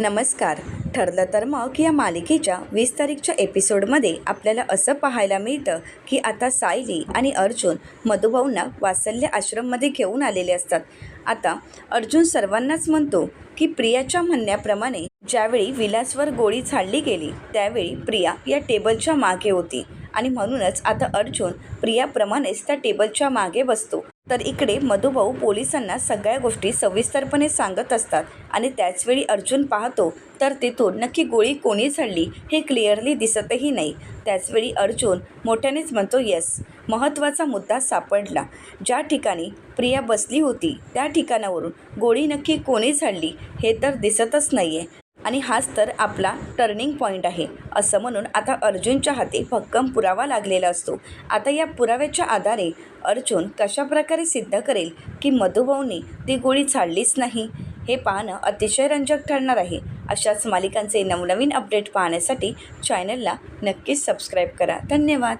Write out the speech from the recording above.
नमस्कार. ठरलं तर मग या मालिकेच्या वीस तारीखच्या एपिसोडमध्ये आपल्याला असं पाहायला मिळतं की आता सायली आणि अर्जुन मधुभाऊंना वासल्य आश्रममध्ये घेऊन आलेले असतात. आता अर्जुन सर्वांनाच म्हणतो की प्रियाच्या म्हणण्याप्रमाणे ज्यावेळी विलासवर गोळी झाडली गेली त्यावेळी प्रिया या टेबलच्या मागे होती आणि म्हणूनच आता अर्जुन प्रियाप्रमाणेच त्या टेबलच्या मागे बसतो. तर इकडे मधुभाऊ पोलिसांना सगळ्या गोष्टी सविस्तरपणे सांगत असतात आणि त्याचवेळी अर्जुन पाहतो तर तिथून नक्की गोळी कोणी झाडली हे क्लिअरली दिसतही नाही. त्याचवेळी अर्जुन मोठ्यानेच म्हणतो येस महत्त्वाचा मुद्दा सापडला. ज्या ठिकाणी प्रिया बसली होती त्या ठिकाणावरून गोळी नक्की कोणी झाडली हे तर दिसतच नाही आहे आणि हाच तर आपला टर्निंग पॉईंट आहे. असं म्हणून आता अर्जुनच्या हाती भक्कम पुरावा लागलेला असतो. आता या पुराव्याच्या आधारे अर्जुन कशाप्रकारे सिद्ध करेल की मधुभाऊनी ती गोळी झाडलीच नाही? हे पाहणं अतिशय रंजक ठरणार आहे. अशाच मालिकांचे नवनवीन अपडेट पाहण्यासाठी चॅनलला नक्कीच सबस्क्राईब करा. धन्यवाद.